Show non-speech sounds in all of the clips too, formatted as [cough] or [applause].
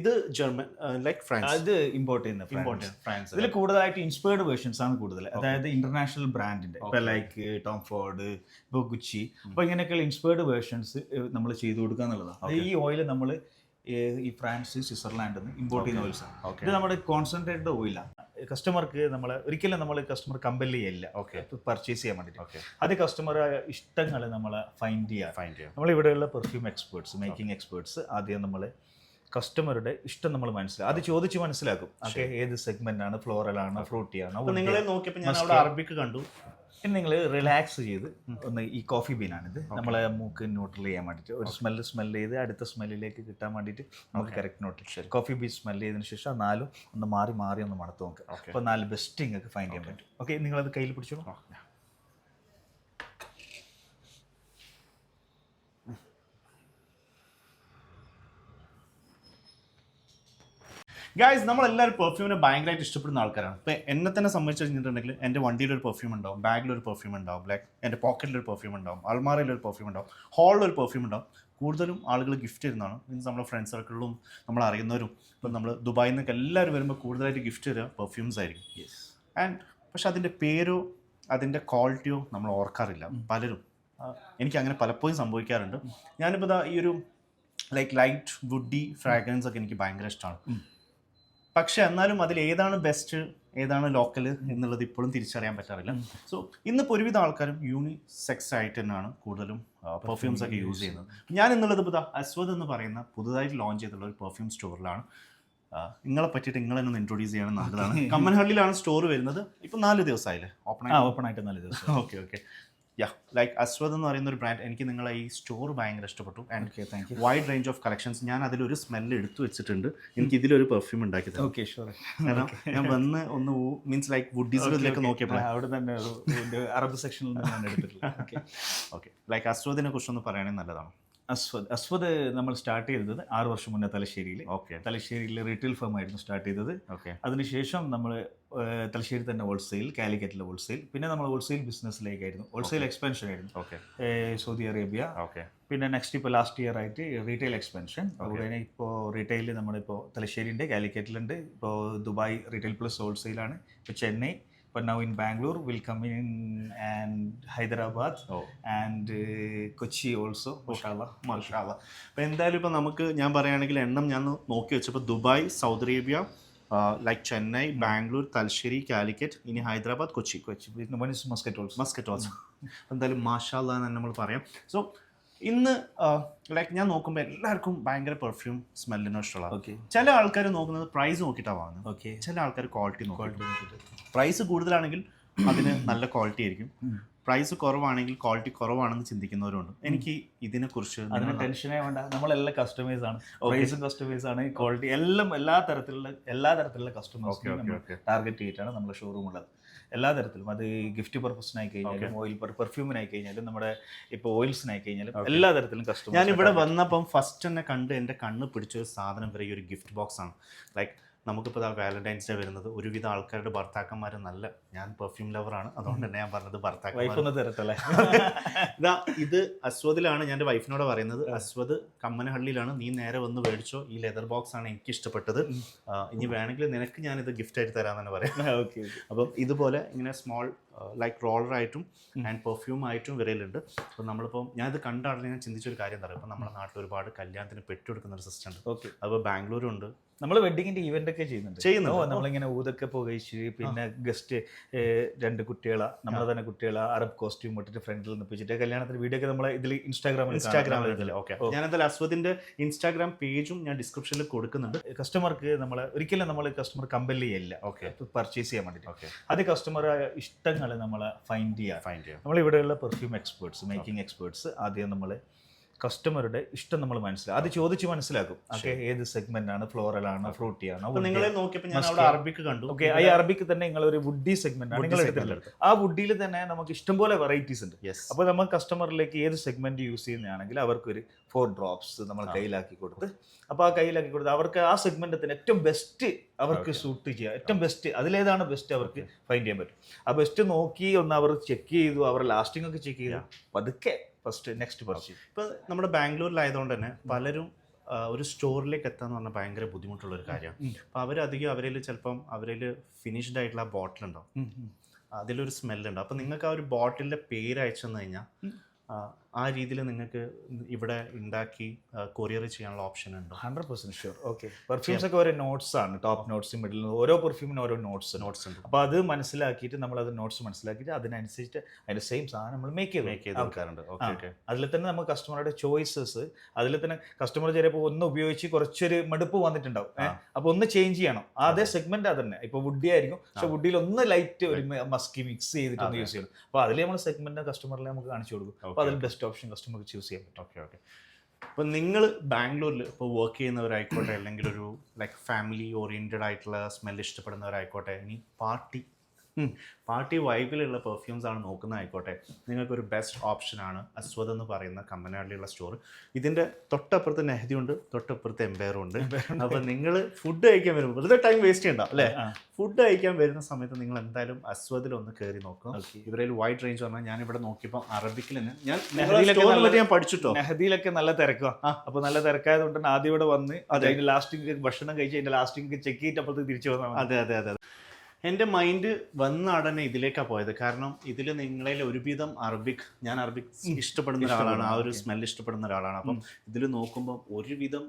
ഇത് German like France അത് import ചെയ്യുന്ന ഇമ്പോർട്ട് ഫ്രാൻസ് ഇതിൽ കൂടുതലായിട്ട് ഇൻസ്പയർഡ് വേർഷൻസ് ആണ് കൂടുതൽ അതായത് ഇന്റർനാഷണൽ ബ്രാൻഡിന്റെ ഇപ്പൊ. ലൈക്ക് ടോം ഫോർഡ് ഇപ്പൊ ഗുച്ചി അപ്പൊ ഇങ്ങനെയൊക്കെയുള്ള ഇൻസ്പയർഡ് വേർഷൻസ് നമ്മൾ ചെയ്തു കൊടുക്കുക എന്നുള്ളതാണ്. ഈ ഓയിൽ നമ്മൾ ഈ ഫ്രാൻസ് സ്വിറ്റ്സർലാൻഡിൽ നിന്ന് ഇമ്പോർട്ട് ചെയ്യുന്ന ഓയിൽസ് ആണ്. ഇത് നമ്മുടെ കോൺസെൻട്രേറ്റഡ് ഓയിലാണ് കസ്റ്റമർക്ക് നമ്മൾ ഒരിക്കലും നമ്മൾ കസ്റ്റമർ കമ്പൽ ചെയ്യല്ല ഓക്കെ പർച്ചേസ് ചെയ്യാൻ വേണ്ടിയിട്ട് അത് കസ്റ്റമർ ഇഷ്ടങ്ങൾ നമ്മൾ ഫൈൻഡ് ചെയ്യുക ഫൈൻഡ് ചെയ്യാം. നമ്മൾ ഇവിടെയുള്ള പെർഫ്യൂം എക്സ്പേർട്സ് മേക്കിംഗ് എക്സ്പേർട്സ് ആദ്യം നമ്മൾ കസ്റ്റമറുടെ ഇഷ്ടം നമ്മൾ മനസ്സിലാക്കും. അത് ചോദിച്ച് മനസ്സിലാക്കും. ഓക്കെ ഏത് സെഗ്മെന്റ് ആണ് ഫ്ലോറൽ ആണ് ഫ്രൂട്ടി ആണ് നിങ്ങളെ നോക്കിയപ്പോൾ ഞാൻ അവിടെ അറബിക്ക് കണ്ടു. പിന്നെ നിങ്ങൾ റിലാക്സ് ചെയ്ത് ഒന്ന് ഈ കോഫി ബീനാണിത് നമ്മളെ മൂക്ക് ന്യൂട്രൽ ചെയ്യാൻ വേണ്ടിയിട്ട് ഒരു സ്മെല്ല് സ്മെല്ല് ചെയ്ത് അടുത്ത സ്മെല്ലിലേക്ക് കിട്ടാൻ വേണ്ടിയിട്ട് നമുക്ക് correct note coffee bean smell ചെയ്തതിന് ശേഷം ആ നാലും ഒന്ന് മാറി മാറി ഒന്ന് മണത്ത് നോക്കുക അപ്പോൾ നാല് ബെസ്റ്റ് നിങ്ങൾക്ക് ഫൈൻഡ് ചെയ്യാൻ പറ്റും. ഓക്കെ നിങ്ങളത് കയ്യിൽ പിടിച്ചോളൂ. ഗായ്സ് നമ്മളെല്ലാവരും പെർഫ്യൂമിനെ ഭയങ്കരമായിട്ട് ഇഷ്ടപ്പെടുന്ന ആൾക്കാരാണ്. ഇപ്പം എന്നെ തന്നെ സംബന്ധിച്ച് കഴിഞ്ഞിട്ടുണ്ടെങ്കിൽ എന്റെ വണ്ടിയിൽ ഒരു പെർഫ്യൂം ഉണ്ടാവും ബാഗിലൊരു ഒരു പെർഫ്യൂം ഉണ്ടാവും ലൈക്ക് എന്റെ പോക്കറ്റിൽ ഒരു പെർഫ്യൂം ഉണ്ടാവും അൾമാറയിൽ ഒരു പെർഫ്യൂം ഉണ്ടാവും ഹാളിൽ ഒരു പെർഫ്യൂം ഉണ്ടാവും. കൂടുതലും ആളുകൾ ഗിഫ്റ്റ് തരുന്നതാണ്. മീൻസ് നമ്മുടെ ഫ്രണ്ട് സർക്കിളിലും നമ്മൾ അറിയുന്നവരും ഇപ്പം നമ്മൾ ദുബായിൽ നിന്നൊക്കെ എല്ലാവരും വരുമ്പോൾ കൂടുതലായിട്ട് ഗിഫ്റ്റ് തരിക പെർഫ്യൂംസ് ആയിരിക്കും. യെസ് ആൻഡ് പക്ഷെ അതിന്റെ പേരോ അതിന്റെ ക്വാളിറ്റിയോ നമ്മൾ ഓർക്കാറില്ല. പലരും. എനിക്ക് അങ്ങനെ പലപ്പോഴും സംഭവിക്കാറുണ്ട്. ഞാനിപ്പോൾ ഈ ഒരു ലൈക്ക് ലൈറ്റ് വുഡി ഫ്രാഗ്രൻസ് ഒക്കെ എനിക്ക് ഭയങ്കര ഇഷ്ടമാണ്. പക്ഷെ എന്നാലും അതിൽ ഏതാണ് ബെസ്റ്റ് ഏതാണ് ലോക്കൽ എന്നുള്ളത് ഇപ്പോഴും തിരിച്ചറിയാൻ പറ്റാറില്ല. സോ ഇന്നിപ്പോൾ ഒരുവിധ ആൾക്കാരും യൂണിസെക്സ് ആയിട്ട് തന്നെയാണ് കൂടുതലും പെർഫ്യൂംസ് ഒക്കെ യൂസ് ചെയ്യുന്നത്. ഞാൻ എന്നുള്ളത് ഇപ്പോൾ അസ്വദ് എന്ന് പറയുന്ന പുതുതായിട്ട് ലോഞ്ച് ചെയ്തിട്ടുള്ള ഒരു പെർഫ്യൂം സ്റ്റോറിലാണ് നിങ്ങളെ പറ്റിയിട്ട് നിങ്ങളെ ഒന്ന് ഇൻട്രൊഡ്യൂസ് ചെയ്യണം നല്ലതാണ്. [laughs] കമ്മൻഹള്ളിയിലാണ് സ്റ്റോർ വരുന്നത്. ഇപ്പം നാല് ദിവസമായില്ലേ? ഓപ്പൺ ഓപ്പൺ ആയിട്ട്? നാല് ദിവസം. [laughs] ഓക്കെ ഓക്കെ യാ ലൈക്ക് അസ്വദ് എന്ന് പറയുന്ന ഒരു ബ്രാൻഡ് എനിക്ക് നിങ്ങളെ ഈ സ്റ്റോർ ഭയങ്കര ഇഷ്ടപ്പെട്ടു. And okay thank you wide range of collections ഞാൻ അതിലൊരു സ്മെല്ല് എടുത്തു വെച്ചിട്ടുണ്ട്. എനിക്ക് ഇതിലൊരു പെർഫ്യൂം ഉണ്ടാക്കി ഓക്കെ ഷുവർ കാരണം ഞാൻ വന്ന് ഒന്ന് മീൻസ് ലൈക്ക് വുഡീസിലേക്ക് നോക്കിയപ്പോൾ അവിടെ തന്നെ അറബ് സെക്ഷനിൽ നിന്ന് എടുത്തിട്ടുള്ളത്. ഓക്കെ ഓക്കെ ലൈക്ക് അസ്വദിനെ കുറിച്ചൊന്ന് പറയുകയാണെങ്കിൽ നല്ലതാണ്. അസ്വദ് അസ്വദ് നമ്മൾ സ്റ്റാർട്ട് ചെയ്തത് ആറ് വർഷം മുന്നേ തലശ്ശേരിയിൽ. ഓക്കെ തലശ്ശേരിയിൽ റീറ്റെയിൽ ഫേം ആയിരുന്നു സ്റ്റാർട്ട് ചെയ്തത്. ഓക്കെ അതിനുശേഷം നമ്മൾ തലശ്ശേരി തന്നെ ഹോൾസെയിൽ കാലിക്കറ്റിലെ ഹോൾസെയിൽ പിന്നെ നമ്മൾ ഹോൾസെയിൽ ബിസിനസ്സിലേക്കായിരുന്നു ഹോൾസെയിൽ എക്സ്പെൻഷൻ ആയിരുന്നു. Okay Saudi Arabia. ഓക്കെ പിന്നെ നെക്സ്റ്റ് ഇപ്പോൾ ലാസ്റ്റ് ഇയർ ആയിട്ട് റീറ്റെയിൽ എക്സ്പെൻഷൻ അതുപോലെ ഇപ്പോൾ റീറ്റെയിൽ നമ്മളിപ്പോൾ തലശ്ശേരിയുണ്ട് കാലിക്കറ്റിലുണ്ട്. ഇപ്പോൾ ദുബായ് റീറ്റെയിൽ പ്ലസ് ഹോൾസെയിലാണ് ഇപ്പോൾ ചെന്നൈ ഇപ്പോൾ now in Bangalore will come in and Hyderabad oh and Kochi also മഷാല്ല മാഷാല്ല അപ്പോൾ എന്തായാലും ഇപ്പോൾ നമുക്ക് ഞാൻ പറയുകയാണെങ്കിൽ എണ്ണം ഞാൻ നോക്കി വെച്ചപ്പോൾ Dubai Saudi Arabia like Chennai Bangalore Thalassery Calicut ഇനി Hyderabad Kochi. Kochi. Muscat also. Muscat also. എന്തായാലും മാഷാല്ല എന്ന് നമ്മൾ പറയാം. സോ ഇന്ന് ലൈക്ക് ഞാൻ നോക്കുമ്പോൾ എല്ലാവർക്കും ഭയങ്കര പെർഫ്യൂം സ്മെല്ലിനോ ഇഷ്ടമുള്ള ഓക്കെ ചില ആൾക്കാർ നോക്കുന്നത് പ്രൈസ് നോക്കിയിട്ടാണ് വാങ്ങുന്നത് ഓക്കെ ചില ആൾക്കാർ ക്വാളിറ്റി നോക്കും പ്രൈസ് കൂടുതലാണെങ്കിൽ അതിന് നല്ല ക്വാളിറ്റി ആയിരിക്കും. പ്രൈസ് കുറവാണെങ്കിൽ ക്വാളിറ്റി കുറവാണെന്ന് ചിന്തിക്കുന്നവരുണ്ട്. എനിക്ക് ഇതിനെക്കുറിച്ച് അതിന് ടെൻഷനേ വേണ്ട. നമ്മളെല്ലാം കസ്റ്റമേഴ്സ് ആണ്. പ്രൈസും കസ്റ്റമേഴ്സ് ആണ്. ക്വാളിറ്റി എല്ലാം എല്ലാ തരത്തിലുള്ള എല്ലാ തരത്തിലുള്ള കസ്റ്റമേഴ്സ് ടാർഗറ്റ് ചെയ്തിട്ടാണ് നമ്മുടെ ഷോറൂം ഉള്ളത്. എല്ലാ തരത്തിലും. അത് ഗിഫ്റ്റ് പർപ്പസിനായി കഴിഞ്ഞാലും ഓയിൽ പെർഫ്യൂമിനായി കഴിഞ്ഞാലും നമ്മുടെ ഇപ്പോൾ ഓയിൽസിനായി കഴിഞ്ഞാലും എല്ലാ തരത്തിലും കസ്റ്റമർ ഞാൻ ഇവിടെ വന്നപ്പം ഫസ്റ്റ് തന്നെ കണ്ട് എന്റെ കണ്ണ് പിടിച്ച ഒരു സാധനം വരെ ഈ ഒരു ഗിഫ്റ്റ് ബോക്സ് ആണ്. ലൈക്ക് നമുക്കിപ്പോൾ വാലന്റൈൻസ് ഡേ വരുന്നത് ഒരുവിധ ആൾക്കാരുടെ ഭർത്താക്കന്മാർ നല്ല ഞാൻ പെർഫ്യൂം ലവറാണ് അതുകൊണ്ട് തന്നെ ഞാൻ പറഞ്ഞത് ഭർത്താക്കന്മാർ. [laughs] ഇതാ ഇത് അസ്വദിലാണ് ഞാൻ എന്റെ വൈഫിനോട് പറയുന്നത്. അസ്വദ് കമ്മനഹള്ളിയിലാണ്. നീ നേരെ വന്ന് മേടിച്ചോ. ഈ ലെതർ ബോക്സ് ആണ് എനിക്ക് ഇഷ്ടപ്പെട്ടത് ഇനി വേണമെങ്കിൽ നിനക്ക് ഞാൻ ഇത് ഗിഫ്റ്റ് ആയിട്ട് തരാമെന്നാണ് പറയാം ഓക്കെ അപ്പം ഇതുപോലെ ഇങ്ങനെ സ്മോൾ ലൈക്ക് റോളർ ആയിട്ടും ആൻഡ് പെർഫ്യൂം ആയിട്ടും വിരയിലുണ്ട് അപ്പം നമ്മളിപ്പോൾ ഞാൻ ഇത് കണ്ടാണ് ഞാൻ ചിന്തിച്ചൊരു കാര്യം എന്താ ഇപ്പം നമ്മുടെ നാട്ടിൽ ഒരുപാട് കല്യാണത്തിന് പെട്ടെടുക്കുന്ന ഒരു സിസ്റ്റം ഉണ്ട്. ഓക്കെ. അപ്പോൾ ബാംഗ്ലൂരും ഉണ്ട് നമ്മൾ വെഡിങ്ങിന്റെ ഇവന്റ് ഒക്കെ ചെയ്യുന്നുണ്ട്. ചെയ്യുന്നു നമ്മളിങ്ങനെ ഊതൊക്കെ പുകയിച്ച് പിന്നെ ഗസ്റ്റ് രണ്ട് കുട്ടികളെ നമ്മളെ തന്നെ കുട്ടികളെ അറബ് കോസ്റ്റ്യൂം ഇട്ടിട്ട് ഫ്രണ്ടിൽ നിപ്പിച്ചിട്ട് കല്യാണത്തിന്റെ വീഡിയോ ഒക്കെ നമ്മളെ ഇതിൽ ഇൻസ്റ്റാഗ്രാമിൽ ഇൻസ്റ്റാഗ്രാമിൽ ഓക്കെ. ഞാൻ എന്തായാലും അസ്വദിന്റെ ഇൻസ്റ്റാഗ്രാം പേജും ഞാൻ ഡിസ്ക്രിപ്ഷനിൽ കൊടുക്കുന്നുണ്ട്. കസ്റ്റമർക്ക് നമ്മൾ ഒരിക്കലും നമ്മൾ കസ്റ്റമർ കമ്പൽ ചെയ്യില്ല ഓക്കെ. പർച്ചേസ് ചെയ്യാൻ വേണ്ടിയിട്ട് ഓക്കെ. അത് കസ്റ്റമർ ഇഷ്ടങ്ങൾ നമ്മൾ ഫൈൻഡ് ചെയ്യുക ഫൈൻഡ് ചെയ്യാം. നമ്മൾ ഇവിടെയുള്ള പെർഫ്യൂം എക്സ്പേർട്സ് മേക്കിംഗ് എക്സ്പേർട്സ് ആദ്യം നമ്മൾ കസ്റ്റമറുടെ ഇഷ്ടം നമ്മൾ മനസ്സിലാക്കും. അത് ചോദിച്ച് മനസ്സിലാക്കും. ഓക്കെ ഏത് സെഗ്മെന്റ് ആണ് ഫ്ലോറൽ ആണ് ഫ്രൂട്ടി ആണോ നിങ്ങളെ നോക്കിയപ്പോൾ ഞാൻ അവിടെ അറബിക്ക് കണ്ടു. ഓക്കെ ഈ അറബിക്ക് തന്നെ നിങ്ങൾ ഒരു വുഡി സെഗ്മെന്റ് ആണ് നിങ്ങൾ എടുത്തിട്ടുള്ളത് ആ വുഡിയിൽ തന്നെ നമുക്ക് ഇഷ്ടംപോലെ വെറൈറ്റീസ് ഉണ്ട്. അപ്പൊ അപ്പോൾ നമ്മൾ കസ്റ്റമറിലേക്ക് ഏത് സെഗ്മെന്റ് യൂസ് ചെയ്യുന്നതാണെങ്കിൽ അവർക്കൊരു ഫോർ ഡ്രോപ്സ് നമ്മൾ കയ്യിലാക്കി കൊടുത്ത് അപ്പോൾ ആ കയ്യിലാക്കി കൊടുത്ത് അവർക്ക് ആ സെഗ്മെന്റത്തിന് ഏറ്റവും ബെസ്റ്റ് അവർക്ക് സൂട്ട് ചെയ്യുക ഏറ്റവും ബെസ്റ്റ് അതിലേതാണ് ബെസ്റ്റ് അവർക്ക് ഫൈൻഡ് ചെയ്യാൻ പറ്റും. ആ ബെസ്റ്റ് നോക്കി ഒന്ന് അവർ ചെക്ക് ചെയ്തു അവർ ലാസ്റ്റിംഗ് ഒക്കെ ചെക്ക് ചെയ്തു. പതുക്കെ ഫസ്റ്റ് നെക്സ്റ്റ് പർച്ചേസ് ഇപ്പോൾ നമ്മുടെ ബാംഗ്ലൂരിലായതുകൊണ്ട് തന്നെ പലരും ഒരു സ്റ്റോറിലേക്ക് എത്താന്ന് പറഞ്ഞാൽ ഭയങ്കര ബുദ്ധിമുട്ടുള്ള ഒരു കാര്യമാണ് അപ്പോൾ അവരധികം അവരിൽ ചിലപ്പം അവരിൽ ഫിനിഷ്ഡ് ആയിട്ടുള്ള ബോട്ടിൽ ഉണ്ടാവും. അതിലൊരു സ്മെല്ലുണ്ട് അപ്പോൾ നിങ്ങൾക്ക് ആ ഒരു ബോട്ടിലിന്റെ പേര് അയച്ചു തന്നു കഴിഞ്ഞാൽ ആ, രീതിയിൽ നിങ്ങൾക്ക് ഇവിടെ ഉണ്ടാക്കി കൊറിയർ ചെയ്യാനുള്ള ഓപ്ഷൻ ഉണ്ട്? Hundred percent sure okay perfumes ഒക്കെ ഓരോ നോട്ട്സ് ആണ്. ടോപ്പ് നോട്ട്സ് മിഡിൽ ഓരോ പെർഫ്യൂമിന് ഓരോ നോട്ട്സ് നോട്ട്സ് ഉണ്ട്. അപ്പോൾ അത് മനസ്സിലാക്കിയിട്ട് നമ്മൾ അത് നോട്ട്സ് മനസ്സിലാക്കിയിട്ട് അതിനനുസരിച്ച് അതിന്റെ സെയിം സാധനം നമ്മൾ മേക്ക് ചെയ്ത് മേക്ക് ചെയ്ത് കൊടുക്കാറുണ്ട്. ഓക്കെ ഓക്കെ അതിൽ തന്നെ നമുക്ക് കസ്റ്റമറുടെ ചോയ്സസ് അതിൽ തന്നെ കസ്റ്റമർ ചിലപ്പോൾ ഒന്ന് ഉപയോഗിച്ച് കുറച്ചൊരു മടുപ്പ് വന്നിട്ടുണ്ടാവും. അപ്പോൾ ഒന്ന് ചേഞ്ച് ചെയ്യണം. അതേ സെഗ്മെന്റ് അത് തന്നെ. ഇപ്പോൾ വുഡി ആയിരിക്കും. പക്ഷെ വുഡിയിൽ ഒന്ന് ലൈറ്റ് ഒരു മസ്കി മിക്സ് ചെയ്തിട്ട് ഒന്ന് യൂസ് ചെയ്യണം. അപ്പോൾ അതിൽ നമ്മൾ സെഗ്മെന്റ് കസ്റ്റമറിനെ നമുക്ക് കാണിച്ചു കൊടുക്കും. അപ്പോൾ അതിൽ ബെസ്റ്റ് ഓപ്ഷൻ കസ്റ്റമർക്ക് ചൂസ് ചെയ്യാൻ പറ്റും. ഓക്കെ ഓക്കെ അപ്പോൾ നിങ്ങൾ ബാംഗ്ലൂരിൽ ഇപ്പോൾ വർക്ക് ചെയ്യുന്നവരായിക്കോട്ടെ അല്ലെങ്കിൽ ഒരു ലൈക്ക് ഫാമിലി ഓറിയന്റഡ് ആയിട്ടുള്ള സ്മെൽ ഇഷ്ടപ്പെടുന്നവരായിക്കോട്ടെ ഇനി പാർട്ടി പാർട്ടി വൈബിലുള്ള പെർഫ്യൂംസ് ആണ് നോക്കുന്നതായിക്കോട്ടെ. നിങ്ങൾക്കൊരു ബെസ്റ്റ് ഓപ്ഷനാണ് അസ്വദ് എന്ന് പറയുന്ന കമ്പനാടിലുള്ള സ്റ്റോർ ഇതിന്റെ തൊട്ടപ്പുറത്ത് നെഹദി ഉണ്ട് തൊട്ടപ്പുറത്ത് എംപയറും ഉണ്ട്. അപ്പോൾ നിങ്ങൾ ഫുഡ് കഴിക്കാൻ വരുമ്പോൾ വെറുതെ ടൈം വേസ്റ്റ് ചെയ്യണ്ട അല്ലേ? ഫുഡ് കഴിക്കാൻ വരുന്ന സമയത്ത് നിങ്ങൾ എന്തായാലും അസ്വദിൽ ഒന്ന് കയറി നോക്കും ഇവരെ ഇവരിൽ വൈഡ് റേഞ്ച് പറഞ്ഞാൽ ഞാൻ ഇവിടെ നോക്കിയപ്പോൾ അറബിക്കിൽ തന്നെ ഞാൻ പഠിച്ചിട്ടോ? നെഹദിയിലൊക്കെ നല്ല തിരക്കുക അപ്പോൾ അപ്പൊ നല്ല തിരക്കായതുകൊണ്ട് കൊണ്ട് ആദ്യം ഇവിടെ വന്ന് അതെ. അതിന്റെ ലാസ്റ്റിംഗ് ഭക്ഷണം കഴിച്ച് അതിന്റെ ലാസ്റ്റിംഗ് ചെക്ക് ചെയ്തിട്ട് അപ്പോഴത്തേക്ക് തിരിച്ചു വന്നാൽ അതെ അതെ അതെ അതെ. എന്റെ മൈൻഡ് വന്ന ഉടനെ ഇതിലേക്കാണ് പോയത്. കാരണം ഇതിൽ നിങ്ങളിൽ ഒരുവിധം അറബിക് ഞാൻ അറബിക് ഇഷ്ടപ്പെടുന്ന ഒരാളാണ്. ആ ഒരു. സ്മെൽ ഇഷ്ടപ്പെടുന്ന ഒരാളാണ്. അപ്പം ഇതിൽ നോക്കുമ്പോൾ ഒരുവിധം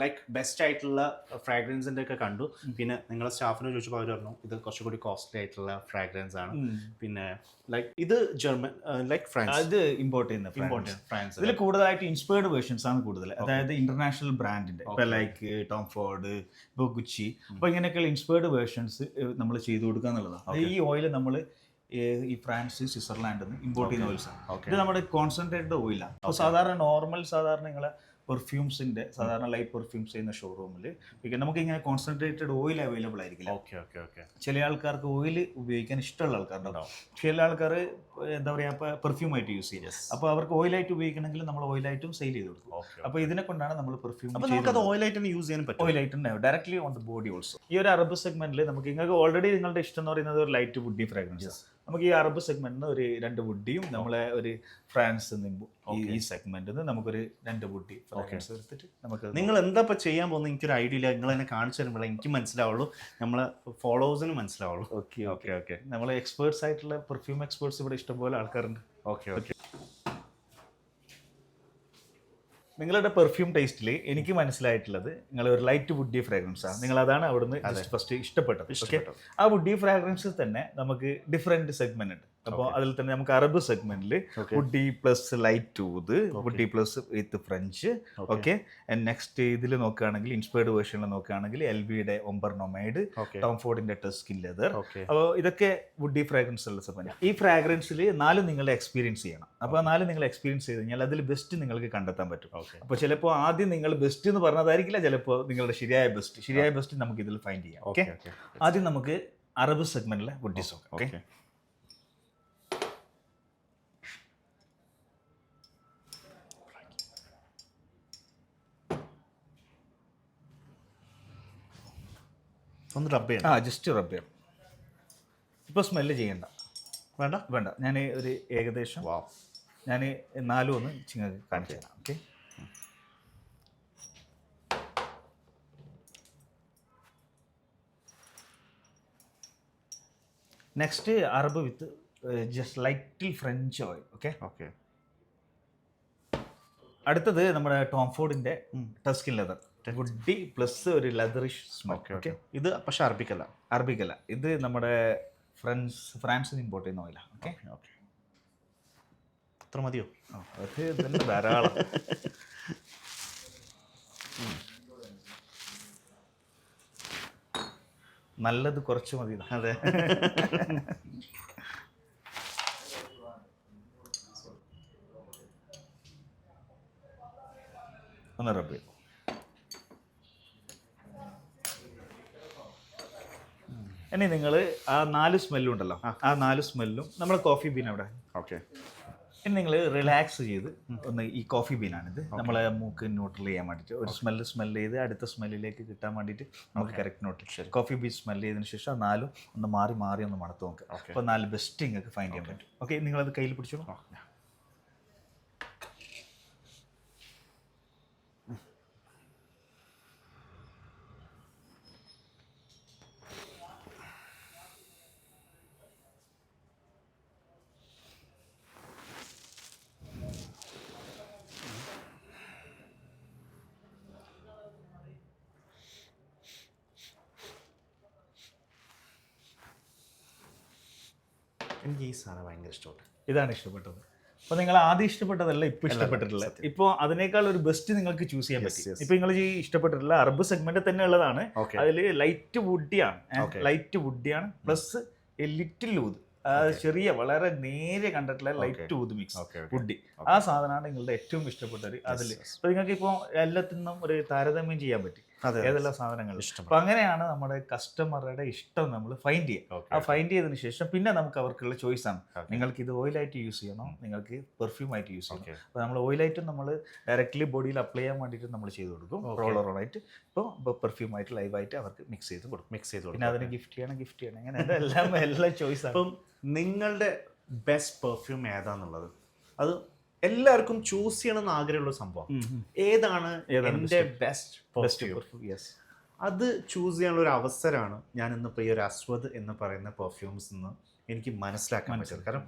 ലൈക്ക് ബെസ്റ്റ് ആയിട്ടുള്ള ഫ്രാഗ്രൻസിന്റെ ഒക്കെ കണ്ടു. പിന്നെ നിങ്ങളുടെ സ്റ്റാഫിനെ ചോദിച്ചപ്പോൾ അവർ പറഞ്ഞു ഇത് കുറച്ചുകൂടി കോസ്റ്റ്ലി ആയിട്ടുള്ള ഫ്രാഗ്രൻസ് ആണ്. പിന്നെ ലൈക്ക് ഇത് ജർമ്മൻ ലൈക്ക് ഫ്രാൻസ് അത് ഇമ്പോർട്ട് ചെയ്യുന്ന ഇമ്പോർട്ടന്റ് ഫ്രാൻസ് ഇതിൽ കൂടുതലായിട്ട് ഇൻസ്പയർഡ് വേർഷൻസ് ആണ് കൂടുതൽ. അതായത് ഇന്റർനാഷണൽ ബ്രാൻഡിന്റെ ഇപ്പൊ ലൈക്ക് ടോം ഫോർഡ് ഇപ്പൊ ഗുച്ചി അപ്പൊ ഇങ്ങനെയൊക്കെയുള്ള ഇൻസ്പയർഡ് വേർഷൻസ് നമ്മൾ ചെയ്തു കൊടുക്കുക എന്നുള്ളതാണ്. ഈ ഓയിൽ നമ്മൾ ഈ ഫ്രാൻസ് സ്വിറ്റ്സർലാൻഡ് ഇമ്പോർട്ട് ചെയ്യുന്ന ഓയിൽസ് ആണ്. ഇത് നമ്മുടെ കോൺസെൻട്രേറ്റഡ് ഓയിലാണ് അപ്പോൾ സാധാരണ നോർമൽ സാധാരണ നിങ്ങളെ പെർഫ്യൂംസിന്റെ സാധാരണ ലൈറ്റ് പെർഫ്യൂംസ് ചെയ്യുന്ന ഷോറൂമിൽ നമുക്ക് ഇങ്ങനെ കോൺസെൻട്രേറ്റഡ് ഓയിൽ അവൈലബിൾ ആയിരിക്കില്ല. ഓക്കെ ഓക്കെ ഓക്കെ ചില ആൾക്കാർക്ക് ഓയിൽ ഉപയോഗിക്കാൻ ഇഷ്ടമുള്ള ആൾക്കാരുണ്ടാവും. ചില ആൾക്കാർ എന്താ പറയുക പെർഫ്യൂം ആയിട്ട് യൂസ് ചെയ്യും അപ്പോൾ അവർക്ക് ഓയിലായിട്ട് ഉപയോഗിക്കണമെങ്കിൽ നമ്മൾ ഓയിലായിട്ടും സെയിൽ ചെയ്ത് കൊടുക്കും. അപ്പോൾ ഇതിനെ കൊണ്ടാണ് നമ്മൾ പെർഫ്യൂം നമുക്കത് ഓയിലായിട്ട് യൂസ് ചെയ്യാൻ പറ്റും. ഓയിൽ ആയിട്ട് directly on the body also ഈ ഒരു അറബ് സെഗ്മെന്റിൽ നമുക്ക് നിങ്ങൾക്ക് ഓൾറെഡി നിങ്ങളുടെ ഇഷ്ടം എന്ന് പറയുന്നത് ഒരു ലൈറ്റ് വുഡി ഫ്രാഗ്രൻസ് നമുക്ക് ഈ അറബ് സെഗ്മെന്റിന് ഒരു രണ്ട് വുഡിയും നമ്മളെ ഒരു ഫ്രാൻസ് ഈ സെഗ്മെന്റിൽ നിന്ന് നമുക്കൊരു രണ്ട് വുഡി ഫ്രാൻസ് എടുത്തിട്ട് നമുക്ക് നിങ്ങൾ എന്താ ഇപ്പൊ ചെയ്യാൻ പോകുന്നത് എനിക്കൊരു ഐഡിയ ഇല്ല. നിങ്ങൾ എന്നെ കാണിച്ചു തരുമ്പോൾ എനിക്ക് മനസ്സിലാവുള്ളൂ. നമ്മളെ ഫോളോവേഴ്സിന് മനസ്സിലാവുള്ളൂ. Okay okay. ഓക്കെ നമ്മളെ എക്സ്പേർട്സ് ആയിട്ടുള്ള പെർഫ്യൂം എക്സ്പേർട്സ് ഇവിടെ ഇഷ്ടംപോലെ ആൾക്കാരുണ്ട്. Okay okay. നിങ്ങളുടെ പെർഫ്യൂം ടേസ്റ്റിൽ എനിക്ക് മനസ്സിലായിട്ടുള്ളത് നിങ്ങൾ ഒരു ലൈറ്റ് വുഡി ഫ്രാഗ്രൻസ് ആണ് നിങ്ങൾ അതാണ് അവിടുന്ന് ഫസ്റ്റ് ഇഷ്ടപ്പെട്ടത് ഓക്കെ ആ വുഡി ഫ്രാഗ്രൻസിൽ തന്നെ നമുക്ക് ഡിഫറെന്റ് സെഗ്മെന്റ് ഉണ്ട്. അപ്പോൾ അതിൽ തന്നെ നമുക്ക് അറബ് സെഗ്മെന്റിൽ. Woody plus light touch woody plus with French okay next ഇതിൽ നോക്കുകയാണെങ്കിൽ ഇൻസ്പയർഡ് വേർഷനിൽ നോക്കുകയാണെങ്കിൽ എൽ ബിയുടെ ഒമ്പർ നൊമൈഡ് ടോം ഫോർഡിന്റെ ടെസ്കിൻ ലെതർ അപ്പോൾ ഇതൊക്കെ വുഡി ഫ്രാഗ്രൻസ് ഉള്ള സെഗ്മെന്റ് ഈ ഫ്രാഗ്രൻസിൽ നാല് നിങ്ങൾ എക്സ്പീരിയൻസ് ചെയ്യണം. അപ്പോൾ ആ നാല് നിങ്ങൾ എക്സ്പീരിയൻസ് ചെയ്ത് കഴിഞ്ഞാൽ അതിൽ ബെസ്റ്റ് നിങ്ങൾക്ക് കണ്ടെത്താൻ പറ്റും. അപ്പോൾ ചിലപ്പോൾ ആദ്യം നിങ്ങൾ ബെസ്റ്റ് എന്ന് പറഞ്ഞതായിരിക്കില്ല ചിലപ്പോൾ നിങ്ങളുടെ ശരിയായ ബെസ്റ്റ് ശരിയായ ബെസ്റ്റ് നമുക്ക് ഇതിൽ ഫൈൻഡ് ചെയ്യാം. ഓക്കെ ആദ്യം നമുക്ക് അറബ് സെഗ്മെന്റിലെ വുഡി സോക്ക് ഓക്കെ ഒന്ന് റബ്ബ് ചെയ്യണം. ആ ജസ്റ്റ് റബ്ബ് ചെയ്യണം. ഇപ്പോൾ സ്മെല്ല് ചെയ്യണ്ട. വേണ്ട? വേണ്ട. ഞാൻ ഒരു ഏകദേശം വാ ഞാൻ നാലും ഒന്ന് ചിങ്ങക്ക് കാണിച്ചു തരാം. Okay next Arab with just ലൈറ്റിൽ ഫ്രഞ്ച് ഓയിൽ ഓക്കെ ഓക്കെ അടുത്തത് നമ്മുടെ ടോം ഫോർഡിന്റെ ടസ്കിൻ ലെതർ വുഡി പ്ലസ് ഒരു ലെതറിഷ് സ്മോക്ക് ഓക്കെ ഇത് പക്ഷേ അറബിക്കല്ല അറബിക്കല്ല. ഇത് നമ്മുടെ ഫ്രണ്ട്സ് ഫ്രാൻസിൽ നിന്ന് ഇമ്പോർട്ട് ചെയ്യുന്ന ഓയിലാണ് ഓക്കെ ഓക്കെ അത്ര മതിയോ? അത് തന്നെ ധാരാളം. നല്ലത് കുറച്ച് മതി. അതെ. ഒന്ന് റബ്ബ് ഇനി നിങ്ങൾ ആ നാല് സ്മെല്ലും ഉണ്ടല്ലോ. ആ. നാല് സ്മെല്ലും നമ്മുടെ കോഫി ബീൻ അവിടെ. ഓക്കെ ഇനി നിങ്ങൾ റിലാക്സ് ചെയ്ത് ഒന്ന് ഈ കോഫി ബീനാണിത് നമ്മളെ മൂക്ക് ന്യൂട്രൽ ചെയ്യാൻ വേണ്ടിയിട്ട് ഒരു സ്മെല്ല് സ്മെല്ല് ചെയ്ത് അടുത്ത സ്മെല്ലിലേക്ക് കിട്ടാൻ വേണ്ടിയിട്ട് നമുക്ക് correct note coffee bean smell ചെയ്തതിന് ശേഷം ആ നാലും ഒന്ന് മാറി മാറി ഒന്ന് മണത്ത് നോക്കുക അപ്പോൾ നാല് ബെസ്റ്റ് നിങ്ങൾക്ക് ഫൈൻഡ് ചെയ്യാൻ പറ്റും. ഓക്കെ നിങ്ങളത് കയ്യിൽ പിടിച്ചോളൂ. എനിക്ക് ഈ സാധനം ഭയങ്കര ഇഷ്ടപ്പെട്ടു ഇതാണ് ഇഷ്ടപ്പെട്ടത്. അപ്പോൾ നിങ്ങൾ ആദ്യം ഇഷ്ടപ്പെട്ടതല്ല ഇപ്പോൾ ഇഷ്ടപ്പെട്ടിട്ടില്ല. ഇപ്പോൾ അതിനേക്കാൾ ഒരു ബെസ്റ്റ് നിങ്ങൾക്ക് ചൂസ് ചെയ്യാൻ പറ്റും. ഇപ്പൊ ഇപ്പോൾ നിങ്ങൾ ഈ ഇഷ്ടപ്പെട്ടിട്ടില്ല അറബ് സെഗ്മെന്റ് തന്നെ ഉള്ളതാണ്. അതിൽ ലൈറ്റ് വുഡിയാണ്. ലൈറ്റ് വുഡിയാണ് പ്ലസ് എ ലിറ്റിൽ ഊത് ചെറിയ വളരെ നേരെ കണ്ടിട്ടുള്ള ലൈറ്റ് ഊത് മിക്സ് വുഡി ആ സാധനമാണ് നിങ്ങളുടെ ഏറ്റവും ഇഷ്ടപ്പെട്ടത് അതിൽ അപ്പോൾ നിങ്ങൾക്ക് ഇപ്പോൾ എല്ലാത്തിനും ഒരു താരതമ്യം ചെയ്യാൻ പറ്റും. ഏതെല്ലാം സാധനങ്ങൾ. അപ്പൊ അങ്ങനെയാണ് നമ്മുടെ കസ്റ്റമറുടെ ഇഷ്ടം നമ്മൾ ഫൈൻഡ് ചെയ്യുക ആ ഫൈൻഡ് ചെയ്തതിന് ശേഷം പിന്നെ നമുക്ക് അവർക്കുള്ള ചോയ്സ് ആണ്. നിങ്ങൾക്ക് ഇത് ഓയിലായിട്ട് യൂസ് ചെയ്യണം നിങ്ങൾക്ക് പെർഫ്യൂം ആയിട്ട് യൂസ് ചെയ്യണം. അപ്പൊ അപ്പോൾ നമ്മൾ ഓയിലായിട്ടും നമ്മൾ ഡയറക്റ്റ്ലി ബോഡിയിൽ അപ്ലൈ ചെയ്യാൻ വേണ്ടിയിട്ട് നമ്മൾ ചെയ്ത് കൊടുക്കും. റോളർ ആയിട്ട്. ഇപ്പോൾ പെർഫ്യൂം ആയിട്ട് ലൈവായിട്ട് അവർക്ക് മിക്സ് ചെയ്ത് കൊടുക്കും. മിക്സ് ചെയ്ത് പിന്നെ അതിന് ഗിഫ്റ്റ് ചെയ്യണം ഗിഫ്റ്റ് ചെയ്യണം. അങ്ങനെ എല്ലാം എല്ലാം ചോയ്സ് ആണ്. അപ്പം നിങ്ങളുടെ ബെസ്റ്റ് പെർഫ്യൂം ഏതാന്നുള്ളത്? അത് എല്ലാവർക്കും ചൂസ് ചെയ്യണം എന്ന് ആഗ്രഹമുള്ള സംഭവം ഏതാണ് എന്റെ ബെസ്റ്റ് ബെസ്റ്റ് യെസ് അത് ചൂസ് ചെയ്യാനുള്ള ഒരു അവസരമാണ് ഞാൻ ഇന്നിപ്പോൾ ഈ ഒരു അസ്വദ് എന്ന് പറയുന്ന പെർഫ്യൂംസ് നിന്ന് എനിക്ക് മനസ്സിലാക്കാൻ പറ്റുന്നത് കാരണം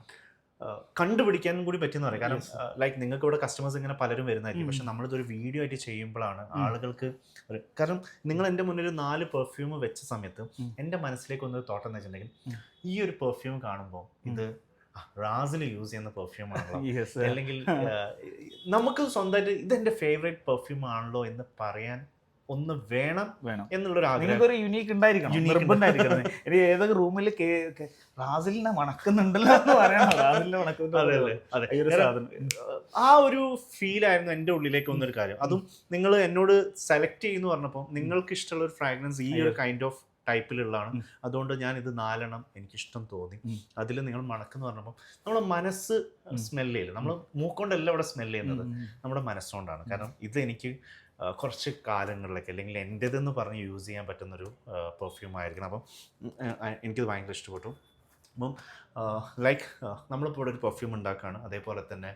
കണ്ടുപിടിക്കാനും കൂടി പറ്റുന്ന പറയാം. കാരണം ലൈക്ക് നിങ്ങൾക്ക് ഇവിടെ കസ്റ്റമേഴ്സ് ഇങ്ങനെ പലരും വരുന്നതായിരിക്കും. പക്ഷെ നമ്മളിതൊരു വീഡിയോ ആയിട്ട് ചെയ്യുമ്പോഴാണ് ആളുകൾക്ക് ഒരു കാരണം നിങ്ങൾ എന്റെ മുന്നിൽ നാല് പെർഫ്യൂം വെച്ച സമയത്ത് എന്റെ മനസ്സിലേക്ക് വന്നൊരു തോട്ടം എന്ന് വെച്ചിട്ടുണ്ടെങ്കിൽ ഈ ഒരു പെർഫ്യൂം കാണുമ്പോൾ ഇത് റാസിൽ യൂസ് ചെയ്യുന്ന പെർഫ്യൂം ആണല്ലോ. അല്ലെങ്കിൽ നമുക്ക് സ്വന്തമായിട്ട് ഇതെന്റെ ഫേവറേറ്റ് പെർഫ്യൂം ആണല്ലോ എന്ന് പറയാൻ ഒന്ന് വേണം വേണം. എന്നുള്ളൊരു ആഗ്രഹം. യുണീക്ക് ഉണ്ടായിരിക്കണം നിർബന്ധമായിരിക്കണം ഇനി ഏതൊക്കെ റൂമിൽ റാസിലിനെ മണക്കുന്നുണ്ടല്ലോ എന്ന് പറയണം. റാസിലിനെ മണക്കുന്നുണ്ടല്ലോ ആ ഒരു ഫീൽ ആയിരുന്നു എന്റെ ഉള്ളിലേക്ക് വന്നൊരു കാര്യം. അതും നിങ്ങൾ എന്നോട് സെലക്ട് ചെയ്യുന്നു പറഞ്ഞപ്പോൾ നിങ്ങൾക്ക് ഇഷ്ടമുള്ള ഒരു ഫ്രാഗ്രൻസ് ഈ ഒരു കൈൻഡ് ഓഫ് ടൈപ്പിലുള്ളതാണ്. അതുകൊണ്ട് ഞാൻ ഇത് നാലെണ്ണം എനിക്കിഷ്ടം തോന്നി. അതിൽ നിങ്ങൾ മണക്കെന്ന് പറഞ്ഞപ്പോൾ നമ്മുടെ മനസ്സ് സ്മെൽ ചെയ്യില്ല. നമ്മൾ മൂക്കൊണ്ടല്ല ഇവിടെ സ്മെൽ ചെയ്യുന്നത്. നമ്മുടെ മനസ്സുകൊണ്ടാണ് കാരണം ഇത് എനിക്ക് കുറച്ച് കാലങ്ങളിലേക്ക് അല്ലെങ്കിൽ എന്റെതെന്ന് പറഞ്ഞ് യൂസ് ചെയ്യാൻ പറ്റുന്നൊരു പെർഫ്യൂം ആയിരിക്കണം. അപ്പം എനിക്കിത് ഭയങ്കര ഇഷ്ടപ്പെട്ടു. അപ്പം ലൈക്ക് നമ്മളിപ്പോൾ ഇവിടെ ഒരു പെർഫ്യൂം ഉണ്ടാക്കുകയാണ് അതേപോലെ തന്നെ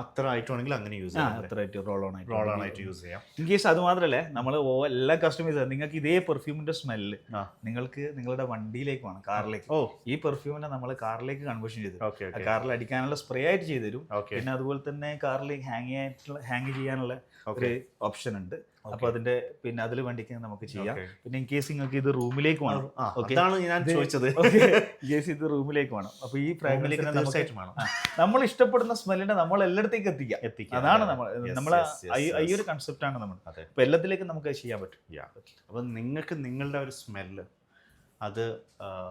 അത്ര ആയിട്ടുവാണെങ്കിൽ അങ്ങനെ യൂസ് ചെയ്യാം അത്രയായിട്ട് റോൾ ഓൺ ആയിട്ട് റോൾ ഓൺ ആയിട്ട് യൂസ് ചെയ്യാം. ഇൻ കേസ് അത് മാത്രമല്ലേ നമ്മൾ എല്ലാ കസ്റ്റമേഴ്സ് നിങ്ങൾക്ക് ഇതേ പെർഫ്യൂമിന്റെ സ്മെല്ല് നിങ്ങൾക്ക് നിങ്ങളുടെ വണ്ടിയിലേക്ക് വേണം കാറിലേക്ക്. ഓ. ഈ പെർഫ്യൂമിനെ നമ്മൾ കാറിലേക്ക് കൺവേർഷൻ ചെയ്തു കാറിൽ അടിക്കാനുള്ള സ്പ്രേ ആയിട്ട് ചെയ്തു തരും. പിന്നെ അതുപോലെ തന്നെ കാറിൽ ഹാങ് ആയിട്ടുള്ള ഹാങ് ചെയ്യാനുള്ള ഒരു ഓപ്ഷൻ ഉണ്ട്. അപ്പൊ അതിന്റെ പിന്നെ അതിൽ വേണ്ടിക്ക് നമുക്ക് ചെയ്യാം. പിന്നെ ഇൻ കേസ് നിങ്ങൾക്ക് ഇത് റൂമിലേക്ക് വേണം. അതാണ് ഞാൻ ചോദിച്ചത്. ചോദിച്ചത് കേസ് ഇത് റൂമിലേക്ക് വേണം. അപ്പൊ ഈ ഫ്രാഗ്രൻസിനെ തീർച്ചയായിട്ടും വേണം നമ്മൾ ഇഷ്ടപ്പെടുന്ന സ്മെല്ലിനെ നമ്മൾ എല്ലായിടത്തേക്ക് എത്തിക്കാം. എത്തിക്കാം. അതാണ് അതെ. നമ്മൾ നമ്മളെ ഈ- ഒരു കൺസെപ്റ്റ് ആണ് നമ്മൾ. അപ്പൊ എല്ലാത്തിലേക്കും നമുക്ക് ചെയ്യാൻ പറ്റും. അപ്പൊ നിങ്ങൾക്ക് നിങ്ങളുടെ ഒരു സ്മെല്ല് അത്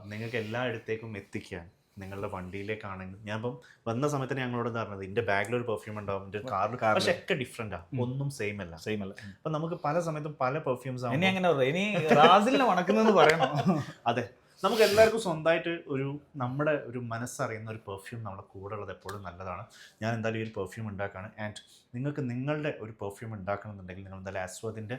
നിങ്ങൾക്ക് എല്ലായിടത്തേക്കും എത്തിക്കാൻ നിങ്ങളുടെ വണ്ടിയിലേക്കാണെങ്കിൽ ഞാൻ ഇപ്പം വന്ന സമയത്ത് ഞങ്ങളോട് എന്താ പറഞ്ഞത്? എന്റെ ബാഗിൽ ഒരു പെർഫ്യൂം ഉണ്ടാവും എന്റെ കാറിൽ കാർ പക്ഷെ ഒക്കെ ഡിഫറെന്റാ ഒന്നും സെയിം അല്ല. സെയിം അല്ല. അപ്പം നമുക്ക് പല സമയത്തും പല പെർഫ്യൂംസ് ആണ് അങ്ങനെ ഇനി റാസിലിനെ മണക്കുന്നെന്ന് പറയണം? അതെ. നമുക്ക് എല്ലാവർക്കും സ്വന്തമായിട്ട് ഒരു നമ്മുടെ ഒരു മനസ്സറിയുന്ന ഒരു പെർഫ്യൂം നമ്മുടെ കൂടെ ഉള്ളത് എപ്പോഴും നല്ലതാണ്. ഞാൻ എന്തായാലും ഈ ഒരു പെർഫ്യൂം ഉണ്ടാക്കുകയാണ് ആൻഡ് നിങ്ങൾക്ക് നിങ്ങളുടെ ഒരു പെർഫ്യൂം ഉണ്ടാക്കണമെന്നുണ്ടെങ്കിൽ നിങ്ങൾ എന്തായാലും ആസ്വദിന്റെ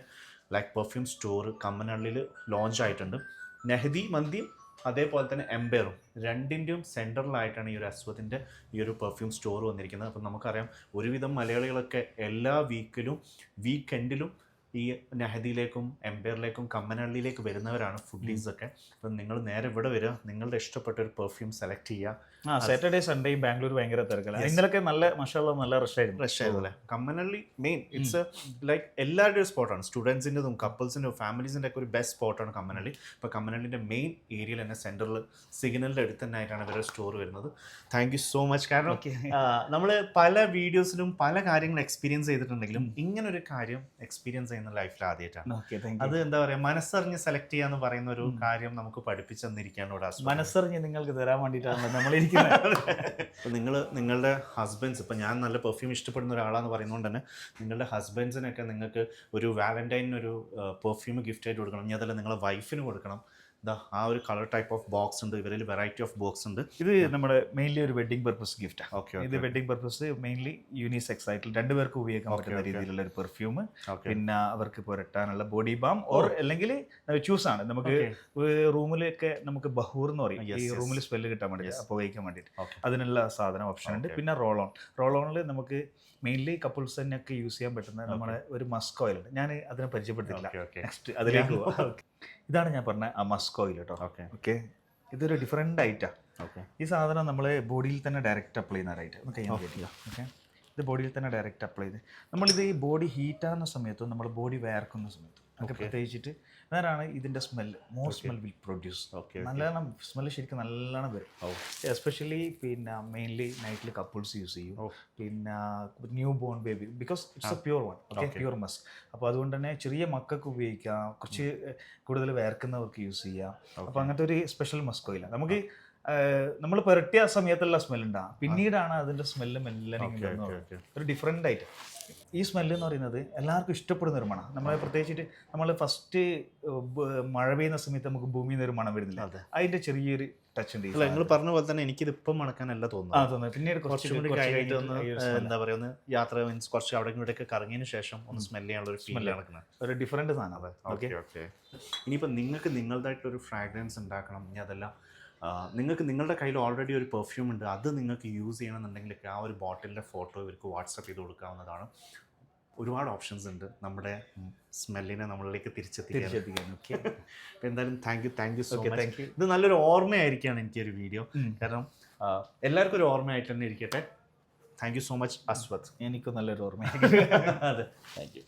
ലൈക്ക് പെർഫ്യൂം സ്റ്റോർ കമ്മനള്ളിൽ ലോഞ്ച് ആയിട്ടുണ്ട്. നെഹദി മന്തിയും അതേപോലെ തന്നെ എംബേറും രണ്ടിന്റെയും സെന്ററിലായിട്ടാണ് ഈ ഒരു അശ്വത്തിന്റെ ഈ ഒരു പെർഫ്യൂം സ്റ്റോർ വന്നിരിക്കുന്നത്. അപ്പം നമുക്കറിയാം ഒരുവിധം മലയാളികളൊക്കെ എല്ലാ വീക്കിലും വീക്കെൻഡിലും ഈ നെഹദിയിലേക്കും എംപയറിലേക്കും കമ്മനള്ളിയിലേക്ക് വരുന്നവരാണ് ഫുഡീസ് ഒക്കെ അപ്പം നിങ്ങൾ നേരെ ഇവിടെ വരിക. നിങ്ങളുടെ ഇഷ്ടപ്പെട്ട ഒരു പെർഫ്യൂം സെലക്ട് ചെയ്യുക. ആ സാറ്റർഡേ സൺഡേ ബാംഗ്ലൂർ ഭയങ്കര തിരക്കല്ല. ഇന്നലൊക്കെ നല്ല മഷാല നല്ല റഷ് ആയിരുന്നു. റഷ് ആയിരുന്നു അല്ലേ കമ്മനള്ളി മെയിൻ ഇറ്റ്സ് ലൈക്ക് എല്ലാവരുടെയും സ്പോട്ടാണ് സ്റ്റുഡൻസിന്റെതും കപ്പിൾസിന്റെയും ഫാമിലീസിന്റെ ഒക്കെ ഒരു ബെസ്റ്റ് സ്പോട്ടാണ് കമ്മനള്ളി. ഇപ്പോൾ കമ്മനള്ളിന്റെ മെയിൻ ഏരിയയിൽ തന്നെ സെന്ററിൽ സിഗ്നലിന്റെ അടുത്ത് തന്നെ ആയിട്ടാണ് ഇവരുടെ സ്റ്റോർ വരുന്നത്. താങ്ക് യു സോ മച്ച് കാരണം ഓക്കെ നമ്മൾ പല വീഡിയോസിലും പല കാര്യങ്ങൾ എക്സ്പീരിയൻസ് ചെയ്തിട്ടുണ്ടെങ്കിലും ഇങ്ങനൊരു കാര്യം എക്സ്പീരിയൻസ് ചെയ്യുന്ന ലൈഫിൽ ആദ്യമായിട്ടാണ് അത് എന്താ പറയാ മനസ്സറിഞ്ഞ് സെലക്ട് ചെയ്യാന്ന് പറയുന്ന ഒരു കാര്യം നമുക്ക് പഠിപ്പിച്ചു തന്നിരിക്കുകയാണ് ഇവിടെ മനസ്സറിഞ്ഞ് നിങ്ങൾക്ക് തരാൻ വേണ്ടിയിട്ടാണ് നമ്മളിരിക്കുന്നത്. [laughs] നിങ്ങൾ നിങ്ങളുടെ ഹസ്ബൻഡ്സ് ഇപ്പം ഞാൻ നല്ല പെർഫ്യൂം ഇഷ്ടപ്പെടുന്ന ഒരാളാന്ന് പറയുന്നതുകൊണ്ട് തന്നെ നിങ്ങളുടെ ഹസ്ബൻഡ്സിനൊക്കെ നിങ്ങൾക്ക് ഒരു വാലന്റൈൻ ഒരു പെർഫ്യൂം ഗിഫ്റ്റ് ആയിട്ട് കൊടുക്കണം. ഇനി അതല്ല നിങ്ങളെ വൈഫിന് കൊടുക്കണം. ഇതാ ആ ഒരു കളർ ടൈപ്പ് ഓഫ് ബോക്സ് ഉണ്ട്. ഇവരിൽ വെറൈറ്റി ഓഫ് ബോക്സ് ഉണ്ട്. ഇത് നമ്മുടെ മെയിൻലി ഒരു വെഡിങ് പർപ്പസ് ഗിഫ്റ്റാണ് ഓക്കെ ഇത് വെഡിങ് പർപ്പസ് മെയിൻലി യൂണിസെക്സ് ആയിട്ട് രണ്ടുപേർക്ക് ഉപയോഗിക്കാൻ പറ്റുന്ന രീതിയിലുള്ള ഒരു പെർഫ്യൂം പിന്നെ അവർക്ക് പുരട്ടാനുള്ള ബോഡി ബാം ഓർ അല്ലെങ്കിൽ ചൂസ് ആണ്. നമുക്ക് റൂമിലൊക്കെ നമുക്ക് ബഹൂർ എന്ന് പറയും. ഈ റൂമിൽ സ്മെല്ല് കിട്ടാൻ വേണ്ടി ഉപയോഗിക്കാൻ വേണ്ടിയിട്ട്. അതിനുള്ള സാധനം ഓപ്ഷൻ ഉണ്ട്. പിന്നെ റോൾ ഓൺ റോൾ ഓണിൽ നമുക്ക് മെയിൻലി കപ്പിൾസ് തന്നെയൊക്കെ യൂസ് ചെയ്യാൻ പറ്റുന്ന നമ്മുടെ ഒരു മസ്ക് ഓയിൽ ഉണ്ട് ഞാൻ അതിനെ പരിചയപ്പെടുത്തില്ല നെക്സ്റ്റ് [laughs] അതിലേക്ക് പോവാം. ഇതാണ് ഞാൻ പറഞ്ഞ ആ മസ്ക് ഓയിൽ കേട്ടോ ഓക്കെ ഓക്കെ ഇതൊരു ഡിഫറെന്റ് ഐറ്റാ ഓക്കെ ഈ സാധനം നമ്മൾ ബോഡിയിൽ തന്നെ ഡയറക്റ്റ് അപ്ലൈ ചെയ്യുന്ന റൈറ്റ് നമുക്ക് ചെയ്യാൻ പറ്റില്ല ഓക്കെ ഇത് ബോഡിയിൽ തന്നെ ഡയറക്റ്റ് അപ്ലൈ ചെയ്ത് നമ്മളിത് ഈ ബോഡി ഹീറ്റ് ആകുന്ന സമയത്തും നമ്മൾ ബോഡി വേർക്കുന്ന സമയത്തും ഒക്കെ പ്രത്യേകിച്ചിട്ട്. അന്നേരമാണ് ഇതിന്റെ smell more smell will produce okay നല്ലോണം സ്മെല്ല് ശരിക്കും നല്ലോണം വരും. എസ്പെഷ്യലി പിന്നെ മെയിൻലി നൈറ്റിൽ കപ്പിൾസ് യൂസ് ചെയ്യും. പിന്നെ new born baby because it's a pure one okay. Pure musk അപ്പോൾ അതുകൊണ്ട് തന്നെ ചെറിയ മക്കൾക്ക് ഉപയോഗിക്കാം. കുറച്ച് കൂടുതൽ വേർക്കുന്നവർക്ക് യൂസ് ചെയ്യാം. അപ്പോൾ അങ്ങനത്തെ ഒരു സ്പെഷ്യൽ മസ്കോ ഇല്ല നമുക്ക് നമ്മൾ പുരട്ടിയ സമയത്തുള്ള സ്മെൽ ഉണ്ടാകും പിന്നീടാണ് അതിന്റെ സ്മെല്ല് മെല്ലെ ഒരു ഡിഫറെന്റ് ആയിട്ട്. ഈ സ്മെല്ല് എന്ന് പറയുന്നത് എല്ലാവർക്കും ഇഷ്ടപ്പെടുന്ന ഒരു മണം നമ്മളെ പ്രത്യേകിച്ചിട്ട് നമ്മൾ ഫസ്റ്റ് മഴ പെയ്യുന്ന സമയത്ത് നമുക്ക് ഭൂമിയിൽ നിന്ന് ഒരു മണം വരുന്നില്ല. അതിന്റെ ചെറിയൊരു ടച്ച് ഉണ്ട് അല്ല നിങ്ങൾ പറഞ്ഞ പോലെ തന്നെ എനിക്കിത് ഇപ്പം മണക്കാനല്ല തോന്നുന്നു പിന്നീട് കുറച്ചും കൂടി കുറച്ച് കഴിഞ്ഞിട്ട് ഒന്ന്. എന്താ പറയുക ഒന്ന് യാത്ര മീൻസ് കുറച്ച് അവിടെ ഇവിടെയൊക്കെ കറങ്ങിയതിന് ശേഷം ഒന്ന് സ്മെൽ ചെയ്യാനുള്ള ഒരു സ്മെല്ല് നടക്കുന്നത്. ഒരു ഡിഫറെന്റ് സാധനം ഓക്കെ ഓക്കെ ഇനിയിപ്പോൾ നിങ്ങൾക്ക് നിങ്ങളുടേതായിട്ടുള്ള ഒരു ഫ്രാഗ്രൻസ് ഉണ്ടാക്കണം ഇനി അതല്ല നിങ്ങൾക്ക് നിങ്ങളുടെ കയ്യിൽ ഓൾറെഡി ഒരു പെർഫ്യൂം ഉണ്ട്. അത് നിങ്ങൾക്ക് യൂസ് ചെയ്യണമെന്നുണ്ടെങ്കിലൊക്കെ ആ ഒരു ബോട്ടിലിന്റെ ഫോട്ടോ ഇവർക്ക് വാട്സപ്പ് ചെയ്ത് കൊടുക്കാവുന്നതാണ്. ഒരുപാട് ഓപ്ഷൻസ് ഉണ്ട്. നമ്മുടെ സ്മെല്ലിനെ നമ്മളിലേക്ക് തിരിച്ചെത്തിക്കാൻ. ഓക്കെ [laughs] എന്തായാലും thank you thank you so much thank you ഇത് നല്ലൊരു ഓർമ്മയായിരിക്കുകയാണ് എനിക്കൊരു വീഡിയോ കാരണം എല്ലാവർക്കും ഒരു ഓർമ്മയായിട്ട് തന്നെ ഇരിക്കട്ടെ. Thank you so much Aswad എനിക്കും നല്ലൊരു ഓർമ്മയായിരിക്കും. [laughs] അതെ. Thank you